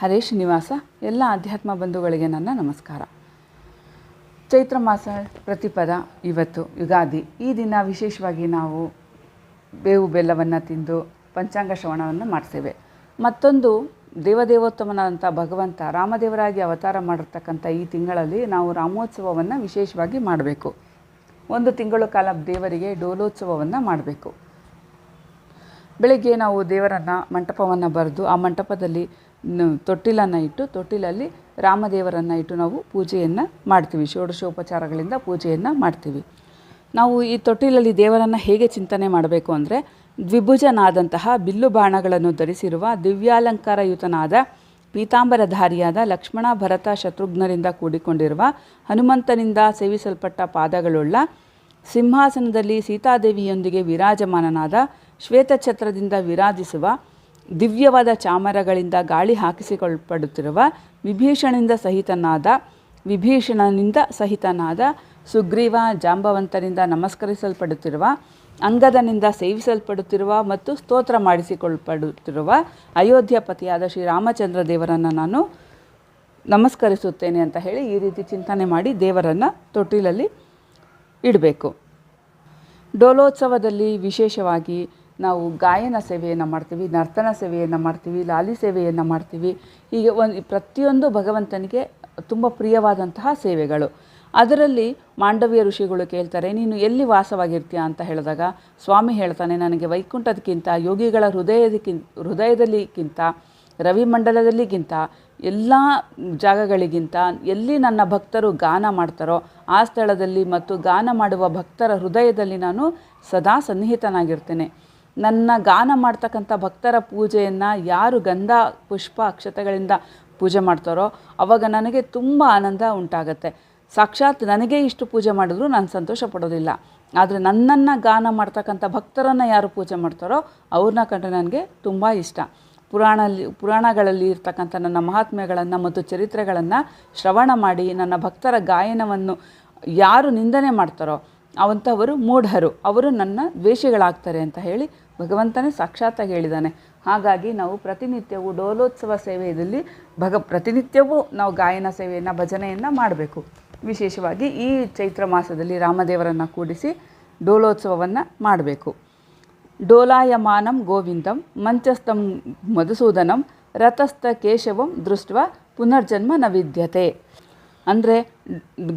ಹರೇ ನಿವಾಸ, ಎಲ್ಲ ಆಧ್ಯಾತ್ಮ ಬಂಧುಗಳಿಗೆ ನನ್ನ ನಮಸ್ಕಾರ. ಚೈತ್ರ ಮಾಸ ಪ್ರತಿಪದ ಇವತ್ತು, ಯುಗಾದಿ. ಈ ದಿನ ವಿಶೇಷವಾಗಿ ನಾವು ಬೇವು ಬೆಲ್ಲವನ್ನು ತಿಂದು ಪಂಚಾಂಗ ಶ್ರವಣವನ್ನು ಮಾಡ್ತೇವೆ ಮತ್ತೊಂದು ದೇವದೇವೋತ್ತಮನಾದಂಥ ಭಗವಂತ ರಾಮದೇವರಾಗಿ ಅವತಾರ ಮಾಡಿರ್ತಕ್ಕಂಥ ಈ ತಿಂಗಳಲ್ಲಿ ನಾವು ರಾಮೋತ್ಸವವನ್ನು ವಿಶೇಷವಾಗಿ ಮಾಡಬೇಕು. ಒಂದು ತಿಂಗಳು ಕಾಲ ದೇವರಿಗೆ ಡೋಲೋತ್ಸವವನ್ನು ಮಾಡಬೇಕು. ಬೆಳಗ್ಗೆ ನಾವು ದೇವರನ್ನು ಮಂಟಪವನ್ನು ಬರೆದು ಆ ಮಂಟಪದಲ್ಲಿ ತೊಟ್ಟಿಲನ್ನು ಇಟ್ಟು ತೊಟ್ಟಿಲಲ್ಲಿ ರಾಮದೇವರನ್ನು ಇಟ್ಟು ನಾವು ಪೂಜೆಯನ್ನು ಮಾಡ್ತೀವಿ. ಷೋಡಶೋಪಚಾರಗಳಿಂದ ಪೂಜೆಯನ್ನು ಮಾಡ್ತೀವಿ. ನಾವು ಈ ತೊಟ್ಟಿಲಲ್ಲಿ ದೇವರನ್ನು ಹೇಗೆ ಚಿಂತನೆ ಮಾಡಬೇಕು ಅಂದರೆ ದ್ವಿಭುಜನಾದಂತಹ ಬಿಲ್ಲು ಬಾಣಗಳನ್ನು ಧರಿಸಿರುವ ದಿವ್ಯಾಲಂಕಾರಯುತನಾದ ಪೀತಾಂಬರಧಾರಿಯಾದ ಲಕ್ಷ್ಮಣ ಭರತ ಶತ್ರುಘ್ನರಿಂದ ಕೂಡಿಕೊಂಡಿರುವ ಹನುಮಂತನಿಂದ ಸೇವಿಸಲ್ಪಟ್ಟ ಪಾದಗಳುಳ್ಳ ಸಿಂಹಾಸನದಲ್ಲಿ ಸೀತಾದೇವಿಯೊಂದಿಗೆ ವಿರಾಜಮಾನನಾದ ಶ್ವೇತಛತ್ರದಿಂದ ವಿರಾಜಿಸುವ, ದಿವ್ಯವಾದ ಚಾಮರಗಳಿಂದ ಗಾಳಿ ಹಾಕಿಸಿಕೊಳ್ಳಲ್ಪಡುತ್ತಿರುವ ವಿಭೀಷಣದಿಂದ ಸಹಿತನಾದ, ವಿಭೀಷಣನಿಂದ ಸಹಿತನಾದ, ಸುಗ್ರೀವ ಜಾಂಬವಂತನಿಂದ ನಮಸ್ಕರಿಸಲ್ಪಡುತ್ತಿರುವ, ಅಂಗದನಿಂದ ಸೇವಿಸಲ್ಪಡುತ್ತಿರುವ ಮತ್ತು ಸ್ತೋತ್ರ ಮಾಡಿಸಿಕೊಳ್ಳಲ್ಪಡುತ್ತಿರುವ ಅಯೋಧ್ಯಪತಿಯಾದ ಶ್ರೀರಾಮಚಂದ್ರ ದೇವರನ್ನು ನಾನು ನಮಸ್ಕರಿಸುತ್ತೇನೆ ಅಂತ ಹೇಳಿ ಈ ರೀತಿ ಚಿಂತನೆ ಮಾಡಿ ದೇವರನ್ನು ತೊಟ್ಟಿಲಲ್ಲಿ ಇಡಬೇಕು. ಡೋಲೋತ್ಸವದಲ್ಲಿ ವಿಶೇಷವಾಗಿ ನಾವು ಗಾಯನ ಸೇವೆಯನ್ನು ಮಾಡ್ತೀವಿ, ನರ್ತನ ಸೇವೆಯನ್ನು ಮಾಡ್ತೀವಿ, ಲಾಲಿ ಸೇವೆಯನ್ನು ಮಾಡ್ತೀವಿ. ಹೀಗೆ ಒಂದು ಪ್ರತಿಯೊಂದು ಭಗವಂತನಿಗೆ ತುಂಬ ಪ್ರಿಯವಾದಂತಹ ಸೇವೆಗಳು. ಅದರಲ್ಲಿ ಮಾಂಡವ್ಯ ಋಷಿಗಳು ಕೇಳ್ತಾರೆ, ನೀನು ಎಲ್ಲಿ ವಾಸವಾಗಿರ್ತೀಯ ಅಂತ ಹೇಳಿದಾಗ, ಸ್ವಾಮಿ ಹೇಳ್ತಾನೆ, ನನಗೆ ವೈಕುಂಠದಕ್ಕಿಂತ, ಯೋಗಿಗಳ ಹೃದಯದಕ್ಕಿಂತ ಹೃದಯದಲ್ಲಿಗಿಂತ ರವಿಮಂಡಲದಲ್ಲಿಗಿಂತ ಎಲ್ಲ ಜಾಗಗಳಿಗಿಂತ, ಎಲ್ಲಿ ನನ್ನ ಭಕ್ತರು ಗಾನ ಮಾಡ್ತಾರೋ ಆ ಸ್ಥಳದಲ್ಲಿ ಮತ್ತು ಗಾನ ಮಾಡುವ ಭಕ್ತರ ಹೃದಯದಲ್ಲಿ ನಾನು ಸದಾ ಸನ್ನಿಹಿತನಾಗಿರ್ತೇನೆ. ನನ್ನ ಗಾನ ಮಾಡ್ತಕ್ಕಂಥ ಭಕ್ತರ ಪೂಜೆಯನ್ನು ಯಾರು ಗಂಧ, ಪುಷ್ಪ, ಅಕ್ಷತೆಗಳಿಂದ ಪೂಜೆ ಮಾಡ್ತಾರೋ ಅವಾಗ ನನಗೆ ತುಂಬ ಆನಂದ ಉಂಟಾಗತ್ತೆ. ಸಾಕ್ಷಾತ್ ನನಗೆ ಇಷ್ಟು ಪೂಜೆ ಮಾಡಿದ್ರು ನಾನು ಸಂತೋಷ ಪಡೋದಿಲ್ಲ. ಆದರೆ ನನ್ನನ್ನು ಗಾನ ಮಾಡ್ತಕ್ಕಂಥ ಭಕ್ತರನ್ನು ಯಾರು ಪೂಜೆ ಮಾಡ್ತಾರೋ ಅವ್ರನ್ನ ಕಂಡು ನನಗೆ ತುಂಬ ಇಷ್ಟ. ಪುರಾಣಲ್ಲಿ, ಪುರಾಣಗಳಲ್ಲಿ ಇರ್ತಕ್ಕಂಥ ನನ್ನ ಮಹಾತ್ಮೆಗಳನ್ನು ಮತ್ತು ಚರಿತ್ರೆಗಳನ್ನು ಶ್ರವಣ ಮಾಡಿ ನನ್ನ ಭಕ್ತರ ಗಾಯನವನ್ನು ಯಾರು ನಿಂದನೆ ಮಾಡ್ತಾರೋ ಅವಂಥವರು ಮೂಢರು. ಅವರು ನನ್ನ ದ್ವೇಷಿಗಳಾಗ್ತಾರೆ ಅಂತ ಹೇಳಿ ಭಗವಂತನೇ ಸಾಕ್ಷಾತ್ ಹೇಳಿದ್ದಾನೆ ಹಾಗಾಗಿ ನಾವು ಪ್ರತಿನಿತ್ಯವೂ ಡೋಲೋತ್ಸವ ಸೇವೆಯಲ್ಲಿ ಭಗ, ಪ್ರತಿನಿತ್ಯವೂ ನಾವು ಗಾಯನ ಸೇವೆಯನ್ನು, ಭಜನೆಯನ್ನು ಮಾಡಬೇಕು. ವಿಶೇಷವಾಗಿ ಈ ಚೈತ್ರ ಮಾಸದಲ್ಲಿ ರಾಮದೇವರನ್ನು ಕೂಡಿಸಿ ಡೋಲೋತ್ಸವವನ್ನು ಮಾಡಬೇಕು. ಡೋಲಾಯಮಾನಂ ಗೋವಿಂದಂ ಮಂಚಸ್ಥಂ ಮಧುಸೂದನಂ ರಥಸ್ಥ ಕೇಶವಂ ದೃಷ್ಟ ಪುನರ್ಜನ್ಮ ನ ವಿದ್ಯತೆ ಅಂದರೆ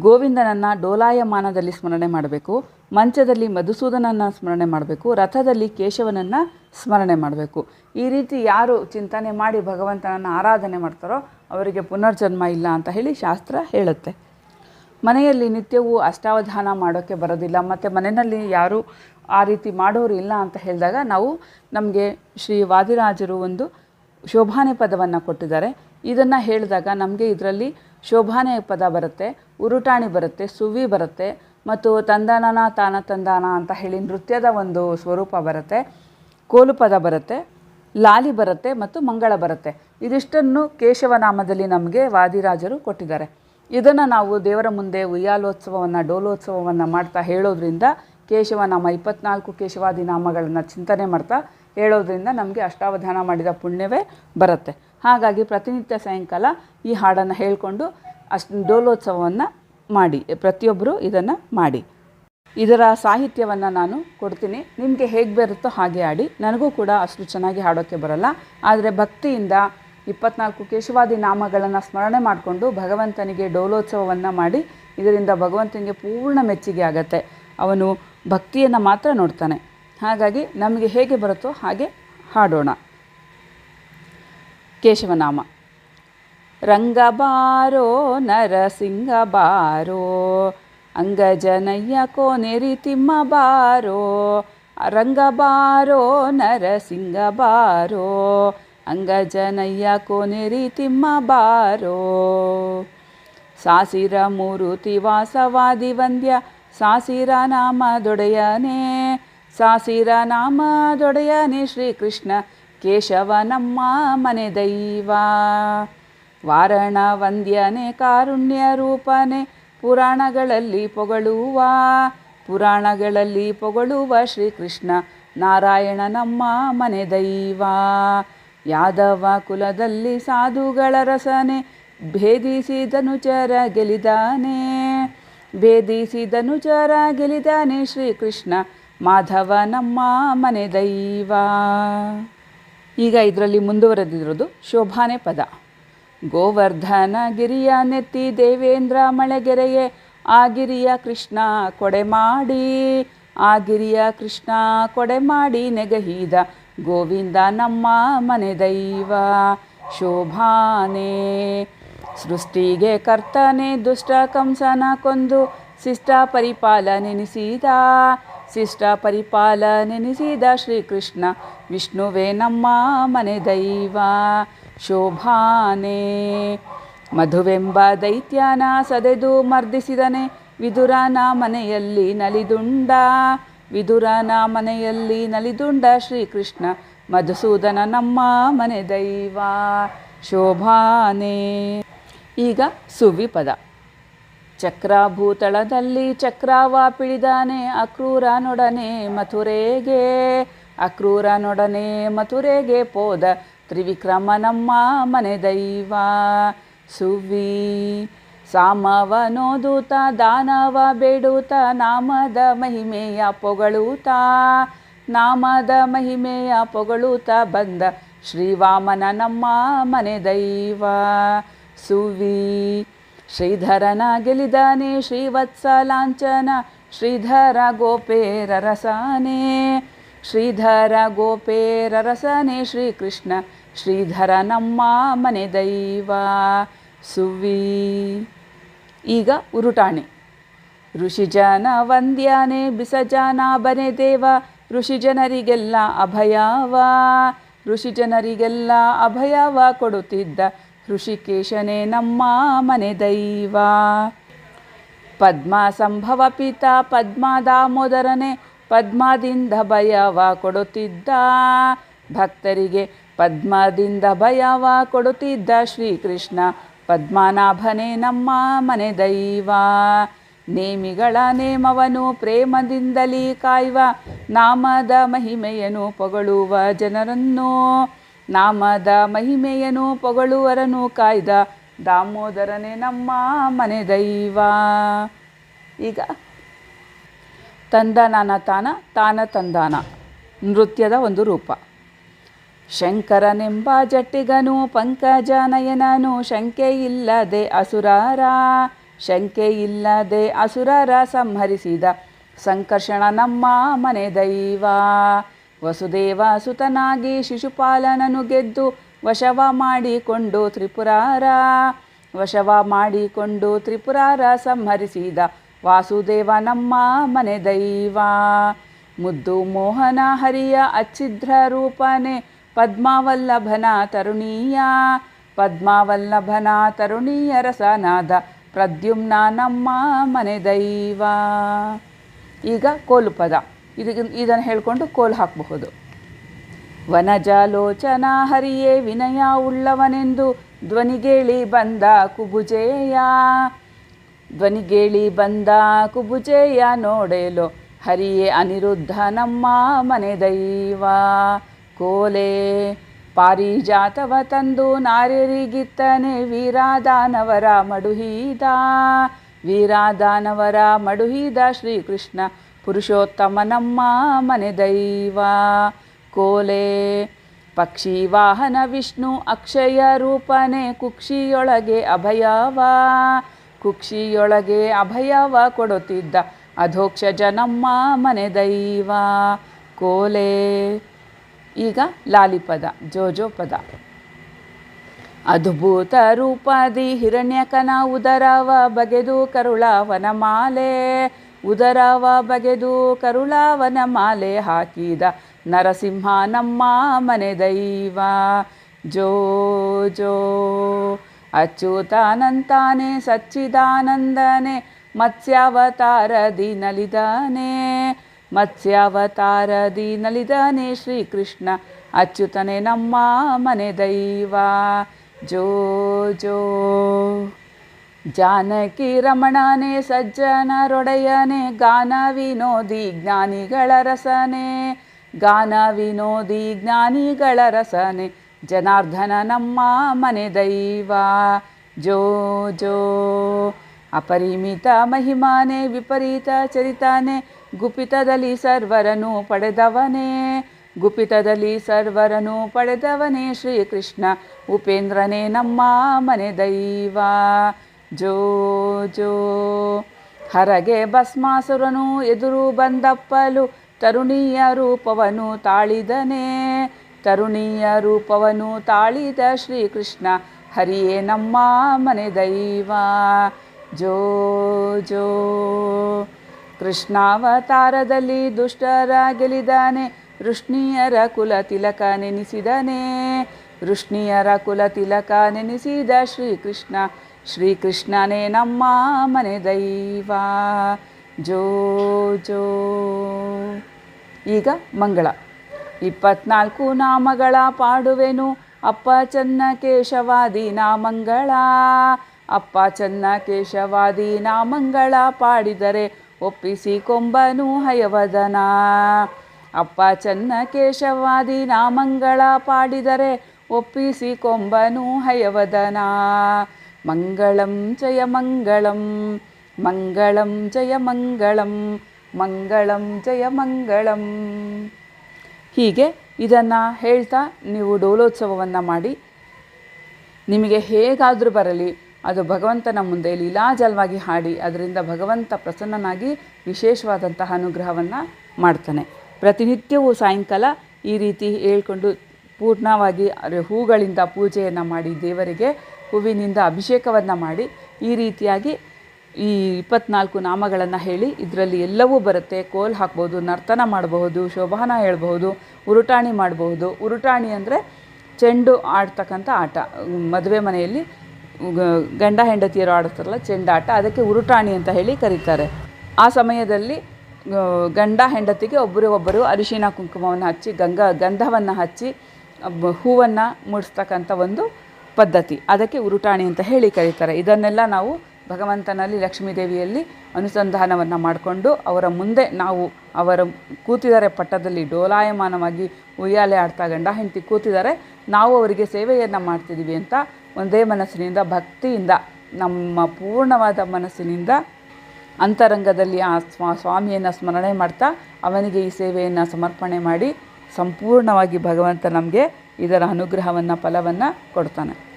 ಗೋವಿಂದನನ್ನು ಡೋಲಾಯಮಾನದಲ್ಲಿ ಸ್ಮರಣೆ ಮಾಡಬೇಕು, ಮಂಚದಲ್ಲಿ ಮಧುಸೂದನನ್ನು ಸ್ಮರಣೆ ಮಾಡಬೇಕು, ರಥದಲ್ಲಿ ಕೇಶವನನ್ನು ಸ್ಮರಣೆ ಮಾಡಬೇಕು. ಈ ರೀತಿ ಯಾರು ಚಿಂತನೆ ಮಾಡಿ ಭಗವಂತನನ್ನು ಆರಾಧನೆ ಮಾಡ್ತಾರೋ ಅವರಿಗೆ ಪುನರ್ಜನ್ಮ ಇಲ್ಲ ಅಂತ ಹೇಳಿ ಶಾಸ್ತ್ರ ಹೇಳುತ್ತೆ. ಮನೆಯಲ್ಲಿ ನಿತ್ಯವೂ ಅಷ್ಟಾವಧಾನ ಮಾಡೋಕ್ಕೆ ಬರೋದಿಲ್ಲ, ಮತ್ತು ಮನೆಯಲ್ಲಿ ಯಾರು ಆ ರೀತಿ ಮಾಡೋರು ಇಲ್ಲ ಅಂತ ಹೇಳಿದಾಗ ನಾವು ನಮಗೆ ಶ್ರೀ ವಾದಿರಾಜರು ಒಂದು ಶೋಭಾನೆ ಪದವನ್ನು ಕೊಟ್ಟಿದ್ದಾರೆ. ಇದನ್ನು ಹೇಳಿದಾಗ ನಮಗೆ ಇದರಲ್ಲಿ ಶೋಭಾನೆ ಪದ ಬರುತ್ತೆ, ಉರುಟಾಣಿ ಬರುತ್ತೆ, ಸುವಿ ಬರುತ್ತೆ ಮತ್ತು ತಂದಾನನ ತಾನ ತಂದಾನ ಅಂತ ಹೇಳಿ ನೃತ್ಯದ ಒಂದು ಸ್ವರೂಪ ಬರುತ್ತೆ. ಕೋಲು ಪದ ಬರುತ್ತೆ, ಲಾಲಿ ಬರುತ್ತೆ ಮತ್ತು ಮಂಗಳ ಬರುತ್ತೆ. ಇದಿಷ್ಟನ್ನು ಕೇಶವನಾಮದಲ್ಲಿ ನಮಗೆ ವಾದಿರಾಜರು ಕೊಟ್ಟಿದ್ದಾರೆ. ಇದನ್ನು ನಾವು ದೇವರ ಮುಂದೆ ಉಯ್ಯಾಲೋತ್ಸವವನ್ನು, ಡೋಲೋತ್ಸವವನ್ನು ಮಾಡ್ತಾ ಹೇಳೋದ್ರಿಂದ ಕೇಶವನಾಮ ಇಪ್ಪತ್ನಾಲ್ಕು ಕೇಶವಾದಿ ನಾಮಗಳನ್ನು ಚಿಂತನೆ ಮಾಡ್ತಾ ಹೇಳೋದ್ರಿಂದ ನಮಗೆ ಅಷ್ಟಾವಧಾನ ಮಾಡಿದ ಪುಣ್ಯವೇ ಬರುತ್ತೆ. ಹಾಗಾಗಿ ಪ್ರತಿನಿತ್ಯ ಸಾಯಂಕಾಲ ಈ ಹಾಡನ್ನು ಹೇಳಿಕೊಂಡು ಅಷ್ಟು ಡೋಲೋತ್ಸವವನ್ನು ಮಾಡಿ ಪ್ರತಿಯೊಬ್ಬರು ಇದನ್ನು ಮಾಡಿ. ಇದರ ಸಾಹಿತ್ಯವನ್ನು ನಾನು ಕೊಡ್ತೀನಿ. ನಿಮಗೆ ಹೇಗೆ ಬರುತ್ತೋ ಹಾಗೆ ಆಡಿ ನನಗೂ ಕೂಡ ಅಷ್ಟು ಚೆನ್ನಾಗಿ ಹಾಡೋಕ್ಕೆ ಬರಲ್ಲ. ಆದರೆ ಭಕ್ತಿಯಿಂದ ಇಪ್ಪತ್ನಾಲ್ಕು ಕೇಶವಾದಿ ನಾಮಗಳನ್ನು ಸ್ಮರಣೆ ಮಾಡಿಕೊಂಡು ಭಗವಂತನಿಗೆ ಡೋಲೋತ್ಸವವನ್ನು ಮಾಡಿ, ಇದರಿಂದ ಭಗವಂತನಿಗೆ ಪೂರ್ಣ ಮೆಚ್ಚುಗೆ ಆಗತ್ತೆ. ಅವನು ಭಕ್ತಿಯನ್ನು ಮಾತ್ರ ನೋಡ್ತಾನೆ. ಹಾಗಾಗಿ ನಮಗೆ ಹೇಗೆ ಬರುತ್ತೋ ಹಾಗೆ ಹಾಡೋಣ. ಕೇಶವನಾಮ. ರಂಗಬಾರೋ ನರಸಿಂಗ ಬಾರೋ, ಅಂಗಜನಯ್ಯ ಕೋನೆರಿ ತಿಮ್ಮ ಬಾರೋ ರಂಗಬಾರೋ ನರಸಿಂಗ ಬಾರೋ, ಅಂಗಜನಯ್ಯ ಕೋನೆರಿ ತಿಮ್ಮ ಬಾರೋ, ಸಾಸಿರ ಮೂರು ವಾಸವಾದಿ ವಂದ್ಯ ಸಾಸಿರ ನಾಮ ದೊಡೆಯನೇ ಸಾಸಿರ ನಾಮ ದೊಡೆಯನೇ ಶ್ರೀಕೃಷ್ಣ ಕೇಶವ ನಮ್ಮ ಮನೆ ದೈವ. ವಾರಣ ವಂದ್ಯನೆ ಕಾರುಣ್ಯ ರೂಪನೆ ಪುರಾಣಗಳಲ್ಲಿ ಪೊಗಳುವ ಪುರಾಣಗಳಲ್ಲಿ ಪೊಗಳುವ ಶ್ರೀಕೃಷ್ಣ ನಾರಾಯಣ ನಮ್ಮ ಮನೆ ದೈವ. ಯಾದವ ಕುಲದಲ್ಲಿ ಸಾಧುಗಳ ರಸನೆ ಭೇದಿಸಿದನುಚರ ಗೆಲಿದಾನೆ. ಭೇದಿಸಿದನುಚರ ಗೆಲಿದಾನೆ ಶ್ರೀಕೃಷ್ಣ, ಮಾಧವ ನಮ್ಮ ಮನೆ ದೈವ. ಈಗ ಇದರಲ್ಲಿ ಮುಂದುವರೆದಿರೋದು ಶೋಭಾನೆ ಪದ. ಗೋವರ್ಧನ ಗಿರಿಯ ನೆತ್ತಿ ದೇವೇಂದ್ರ ಮಳೆಗೆರೆಯೇ, ಆ ಗಿರಿಯ ಕೃಷ್ಣ ಕೊಡೆ ಮಾಡಿ, ಆ ಗಿರಿಯ ಕೃಷ್ಣ ಕೊಡೆ ಮಾಡಿ ನೆಗಹೀದ ಗೋವಿಂದ ನಮ್ಮ ಮನೆ ದೈವ. ಶೋಭಾನೆ ಸೃಷ್ಟಿಗೆ ಕರ್ತನೆ ದುಷ್ಟ ಕಂಸನ ಕೊಂದು ಶಿಷ್ಟ ಪರಿಪಾಲನೆನಿಸಿದ ಶಿಷ್ಟ ಪರಿಪಾಲನೆನಿಸಿದ ಶ್ರೀಕೃಷ್ಣ, ವಿಷ್ಣುವೇ ನಮ್ಮ ಮನೆ ದೈವ, ಶೋಭಾನೆ. ಮಧುವೆಂಬ ದೈತ್ಯನ ಸದೆದು ಮರ್ದಿಸಿದನೆ, ವಿದುರನ ಮನೆಯಲ್ಲಿ ನಲಿದುಂಡ. ವಿದುರನ ಮನೆಯಲ್ಲಿ ನಲಿದುಂಡ ಶ್ರೀಕೃಷ್ಣ, ಮಧುಸೂದನ ನಮ್ಮ ಮನೆ ದೈವ, ಶೋಭಾನೆ. ಈಗ ಸುವಿ ಪದ ಚಕ್ರಭೂತಳದಲ್ಲಿ ಚಕ್ರವ ಪಿಳಿದಾನೆ, ಅಕ್ರೂರನೊಡನೆ ಮಥುರೆಗೆ ಅಕ್ರೂರನೊಡನೆ ಮಥುರೆಗೆ ಪೋದ ತ್ರಿವಿಕ್ರಮ ನಮ್ಮ ಮನೆ ದೈವ. ಸುವಿ, ಸಾಮವನೋದೂತ, ದಾನವ ಬೇಡೂತ, ನಾಮದ ಮಹಿಮೆಯ ಪೊಗಳೂತ, ನಾಮದ ಮಹಿಮೆಯ ಪೊಗಳೂತ ಬಂದ ಶ್ರೀವಾಮನ ನಮ್ಮ ಮನೆ ದೈವ. ಸುವಿ. ಶ್ರೀಧರನ ಗೆಲಿದಾನೆ ಶ್ರೀವತ್ಸ ಲಾಂಛನ ಶ್ರೀಧರ ಗೋಪೇರ ರಸಾನೆ. ಶ್ರೀಧರ ಗೋಪೇರ ರಸನೆ ಶ್ರೀಕೃಷ್ಣ, ಶ್ರೀಧರ ನಮ್ಮ ಮನೆ ದೈವ. ಸುವಿ. ಈಗ ಉರುಟಾಣೆ. ಋಷಿಜನ ವಂದ್ಯಾನೆ, ಬಿಸಜಾನ ಬನೆ ದೇವ. ಋಷಿಜನರಿಗೆಲ್ಲ ಅಭಯವ. ಋಷಿಜನರಿಗೆಲ್ಲ ಅಭಯವ ಕೊಡುತ್ತಿದ್ದ ಋಷಿಕೇಶನೇ ನಮ್ಮ ಮನೆ ದೈವ. ಪದ್ಮ ಸಂಭವ ಪಿತ ಪದ್ಮ ದಾಮೋದರನೇ ಪದ್ಮದಿಂದ ಭಯವ ಕೊಡುತ್ತಿದ್ದ. ಭಕ್ತರಿಗೆ ಪದ್ಮದಿಂದ ಭಯವ ಕೊಡುತ್ತಿದ್ದ ಶ್ರೀಕೃಷ್ಣ ಪದ್ಮನಾಭನೇ ನಮ್ಮ ಮನೆ ದೈವ. ನೇಮಿಗಳ ನೇಮವನು ಪ್ರೇಮದಿಂದಲೀ ಕಾಯುವ, ನಾಮದ ಮಹಿಮೆಯನ್ನು ಪೊಗಳುವ ಜನರನ್ನು ನಾಮದ ಮಹಿಮೆಯನು ಪೊಗಳುವರನು ಕಾಯ್ದ. ದಾಮೋದರನೇ ನಮ್ಮ ಮನೆ ದೈವ. ಈಗ ತಂದನಾನ ತಾನ ತಾನ ತಂದಾನ. ನೃತ್ಯದ ಒಂದು ರೂಪ. ಶಂಕರನೆಂಬ ಜಟ್ಟಿಗನು ಪಂಕಜನಯನನು ಶಂಕೆ ಇಲ್ಲದೆ ಅಸುರಾರಾ, ಶಂಕೆ ಇಲ್ಲದೆ ಅಸುರರ ಸಂಹರಿಸಿದ. ಸಂಕರ್ಷಣ ನಮ್ಮ ಮನೆ ದೈವ. ವಸುದೇವ ಸುತನಾಗಿ ಶಿಶುಪಾಲನನು ಗೆದ್ದು ವಶವ ಮಾಡಿಕೊಂಡು ತ್ರಿಪುರಾರ, ವಶವ ಮಾಡಿಕೊಂಡು ತ್ರಿಪುರಾರ ಸಂಹರಿಸಿದ ವಾಸುದೇವ ನಮ್ಮ ಮನೆ ದೈವ. ಮುದ್ದು ಮೋಹನ ಹರಿಯ ಅಚ್ಛಿದ್ರ ರೂಪನೆ ಪದ್ಮಾವಲ್ಲಭನ ತರುಣೀಯ ಪದ್ಮಾವಲ್ಲಭನ ತರುಣೀಯ ರಸನಾದ ಪ್ರದ್ಯುಮ್ನ ನಮ್ಮ ಮನೆ ದೈವ. ಈಗ ಕೋಲು ಪದ. ಇದಕ್ಕೆ ಇದನ್ನು ಹೇಳಿಕೊಂಡು ಕೋಲು ಹಾಕಬಹುದು. ವನಜಾಲೋಚನ ಹರಿಯೇ ವಿನಯ ಉಳ್ಳವನೆಂದು ಧ್ವನಿಗೇಳಿ ಬಂದ ಕುಬುಜೇಯ. ಧ್ವನಿಗೇಳಿ ಬಂದ ಕುಬುಜೇಯ ನೋಡೇಲೋ ಹರಿಯೇ ಅನಿರುದ್ಧ ನಮ್ಮ ಮನೆ ದೈವ. ಕೋಲೆ ಪಾರಿಜಾತವ ತಂದು ನಾರ್ಯರಿಗಿತ್ತನೆ ವೀರಾದಾನವರ ಮಡುಹೀದ. ವೀರಾದಾನವರ ಮಡುಹೀದ ಶ್ರೀಕೃಷ್ಣ ಪುರುಷೋತ್ತಮ ನಮ್ಮ ಮನೆ ದೈವ. ಕೋಲೆ ಪಕ್ಷಿ ವಾಹನ ವಿಷ್ಣು ಅಕ್ಷಯ ರೂಪನೆ ಕುಕ್ಷಿಯೊಳಗೆ ಅಭಯವ. ಕುಕ್ಷಿಯೊಳಗೆ ಅಭಯವ ಕೊಡುತ್ತಿದ್ದ ಅಧೋಕ್ಷ ಜನಮ್ಮ ಮನೆ ದೈವ. ಕೋಲೆ. ಈಗ ಲಾಲಿಪದ, ಜೋಜೋ ಪದ. ಅದ್ಭುತ ರೂಪಾದಿ ಹಿರಣ್ಯಕನ ಉದರವ ಬಗೆದು ಕರುಳ ಮಾಲೆ. ಉದರವ ಬಗೆದು ಕರುಳಾವನ ಮಾಲೆ ಹಾಕಿದ ನರಸಿಂಹ ನಮ್ಮ ಮನೆ ದೈವ. ಜೋ ಜೋ, ಅಚ್ಯುತಾನಂತಾನೆ, ಸಚ್ಚಿದಾನಂದನೆ, ಮತ್ಸ್ಯಾವತಾರದಿ ನಲಿದಾನೆ ಮತ್ಸ್ಯಾವತಾರದಿ ನಲಿದಾನೆ ಶ್ರೀಕೃಷ್ಣ, ಅಚ್ಯುತನೆ ನಮ್ಮ ಮನೆ ದೈವ. ಜೋ ಜೋ. ಜಾನಕಿ ರಮಣನೇ, ಸಜ್ಜನರೊಡೆಯನೇ, ಗಾನ ವಿನೋದಿ ಜ್ಞಾನಿಗಳ ರಸನೆ, ಗಾನ ವಿನೋದಿ ಜ್ಞಾನಿಗಳ ರಸನೆ, ಜನಾರ್ದನ ನಮ್ಮ ಮನೆ ದೈವ. ಜೋ ಜೋ. ಅಪರಿಮಿತ ಮಹಿಮಾನೆ, ವಿಪರೀತ ಚರಿತಾನೆ, ಗುಪಿತದಲ್ಲಿ ಸರ್ವರನು ಪಡೆದವನೇ, ಗುಪಿತದಲ್ಲಿ ಸರ್ವರನು ಪಡೆದವನೇ ಶ್ರೀಕೃಷ್ಣ, ಉಪೇಂದ್ರನೇ ನಮ್ಮ ಮನೆ ದೈವ. ಜೋ ಜೋ. ಹರಗೆ ಭಸ್ಮಾಸುರನು ಎದುರು ಬಂದಪ್ಪಲು, ತರುಣಿಯ ರೂಪವನು ತಾಳಿದನೇ. ತರುಣಿಯ ರೂಪವನು ತಾಳಿದ ಶ್ರೀಕೃಷ್ಣ, ಹರಿಯೇ ನಮ್ಮ ಮನೆ ದೈವ. ಜೋ ಜೋ. ಕೃಷ್ಣಾವತಾರದಲ್ಲಿ ದುಷ್ಟರ ಗೆಲಿದಾನೆ ವೃಷ್ಣಿಯರ ಕುಲ ತಿಲಕ ನೆನೆಸಿದನೇ. ವೃಷ್ಣಿಯರ ಕುಲ ತಿಲಕ ನೆನೆಸಿದ ಶ್ರೀಕೃಷ್ಣ ಶ್ರೀಕೃಷ್ಣನೇ ನಮ್ಮ ಮನೆ ದೈವ. ಜೋ ಜೋ. ಈಗ ಮಂಗಳ. ಇಪ್ಪತ್ನಾಲ್ಕು ನಾಮಗಳ ಪಾಡುವೆನು. ಅಪ್ಪ ಚನ್ನ ಕೇಶವಾದಿ ನಾಮಂಗಳ ಅಪ್ಪ ಚನ್ನ ಕೇಶವಾದಿ ನಾಮಂಗಳ ಪಾಡಿದರೆ ಒಪ್ಪಿಸಿ ಕೊಂಬನು ಹಯವದನ. ಅಪ್ಪ ಚನ್ನ ಕೇಶವಾದಿ ನಾಮಂಗಳ ಪಾಡಿದರೆ ಒಪ್ಪಿಸಿ ಕೊಂಬನು ಹಯವದನ. ಮಂಗಳಂ ಜಯ ಮಂಗಳಂ ಮಂಗಳಂ ಜಯ ಮಂಗಳಂ ಮಂಗಳಂ ಜಯ ಮಂಗಳಂ ಹೀಗೆ ಇದನ್ನು ಹೇಳ್ತಾ ನೀವು ಡೋಲೋತ್ಸವವನ್ನು ಮಾಡಿ. ನಿಮಗೆ ಹೇಗಾದರೂ ಬರಲಿ, ಅದು ಭಗವಂತನ ಮುಂದೆ ಲೀಲಾಜಲವಾಗಿ ಹಾಡಿ, ಅದರಿಂದ ಭಗವಂತ ಪ್ರಸನ್ನನಾಗಿ ವಿಶೇಷವಾದಂತಹ ಅನುಗ್ರಹವನ್ನು ಮಾಡ್ತಾನೆ. ಪ್ರತಿನಿತ್ಯವೂ ಸಾಯಂಕಾಲ ಈ ರೀತಿ ಹೇಳ್ಕೊಂಡು ಪೂರ್ಣವಾಗಿ ಹೂಗಳಿಂದ ಪೂಜೆಯನ್ನು ಮಾಡಿ ದೇವರಿಗೆ ಹೂವಿನಿಂದ ಅಭಿಷೇಕವನ್ನು ಮಾಡಿ ಈ ರೀತಿಯಾಗಿ ಈ ಇಪ್ಪತ್ನಾಲ್ಕು ನಾಮಗಳನ್ನು ಹೇಳಿ ಇದರಲ್ಲಿ ಎಲ್ಲವೂ ಬರುತ್ತೆ. ಕೋಲ್ ಹಾಕ್ಬೋದು, ನರ್ತನ ಮಾಡಬಹುದು, ಶೋಭಾನ ಹೇಳ್ಬಹುದು, ಉರುಟಾಣಿ ಮಾಡಬಹುದು. ಉರುಟಾಣಿ ಅಂದರೆ ಚೆಂಡು ಆಡ್ತಕ್ಕಂಥ ಆಟ. ಮದುವೆ ಮನೆಯಲ್ಲಿ ಗಂಡ ಹೆಂಡತಿಯರು ಆಡ್ತಾರಲ್ಲ ಚೆಂಡಾಟ, ಅದಕ್ಕೆ ಉರುಟಾಣಿ ಅಂತ ಹೇಳಿ ಕರೀತಾರೆ. ಆ ಸಮಯದಲ್ಲಿ ಗಂಡ ಹೆಂಡತಿಗೆ ಒಬ್ಬರಿಗೊಬ್ಬರು ಅರಿಶಿನ ಕುಂಕುಮವನ್ನು ಹಚ್ಚಿ, ಗಂಗಾ ಗಂಧವನ್ನು ಹಚ್ಚಿ ಹೂವನ್ನು ಮೂಡಿಸ್ತಕ್ಕಂಥ ಒಂದು ಪದ್ಧತಿ. ಅದಕ್ಕೆ ಉರುಟಾಣಿ ಅಂತ ಹೇಳಿ ಕರೀತಾರೆ. ಇದನ್ನೆಲ್ಲ ನಾವು ಭಗವಂತನಲ್ಲಿ ಲಕ್ಷ್ಮೀದೇವಿಯಲ್ಲಿ ಅನುಸಂಧಾನವನ್ನು ಮಾಡಿಕೊಂಡು ಅವರ ಮುಂದೆ ನಾವು ಅವರ ಕೂತಿದ್ದಾರೆ ಪಟ್ಟದಲ್ಲಿ ಡೋಲಾಯಮಾನವಾಗಿ ಉಯ್ಯಾಲೆ ಆಡ್ತಾ ಗಂಡ ಹೆಂಡತಿ ಕೂತಿದ್ದಾರೆ. ನಾವು ಅವರಿಗೆ ಸೇವೆಯನ್ನು ಮಾಡ್ತಿದ್ದೀವಿ ಅಂತ ಒಂದೇ ಮನಸ್ಸಿನಿಂದ, ಭಕ್ತಿಯಿಂದ, ನಮ್ಮ ಪೂರ್ಣವಾದ ಮನಸ್ಸಿನಿಂದ ಅಂತರಂಗದಲ್ಲಿ ಆ ಸ್ವಾ, ಸ್ವಾಮಿಯನ್ನು ಸ್ಮರಣೆ ಮಾಡ್ತಾ ಅವನಿಗೆ ಈ ಸೇವೆಯನ್ನು ಸಮರ್ಪಣೆ ಮಾಡಿ ಸಂಪೂರ್ಣವಾಗಿ ಭಗವಂತ ನಮಗೆ ಇದರ ಅನುಗ್ರಹವನ್ನು, ಫಲವನ್ನು ಕೊಡ್ತಾನೆ.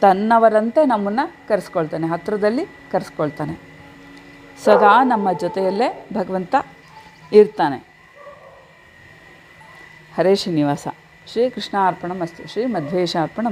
ತನ್ನವರಂತೆ ನಮ್ಮನ್ನು ಕರೆಸ್ಕೊಳ್ತಾನೆ ಹತ್ತಿರದಲ್ಲಿ ಕರೆಸ್ಕೊಳ್ತಾನೆ. ಸದಾ ನಮ್ಮ ಜೊತೆಯಲ್ಲೇ ಭಗವಂತ ಇರ್ತಾನೆ. ಹರೇ ಶ್ರೀನಿವಾಸ. ಶ್ರೀಕೃಷ್ಣ ಅರ್ಪಣ ಶ್ರೀ ಮಧ್ವೇಶ ಅರ್ಪಣ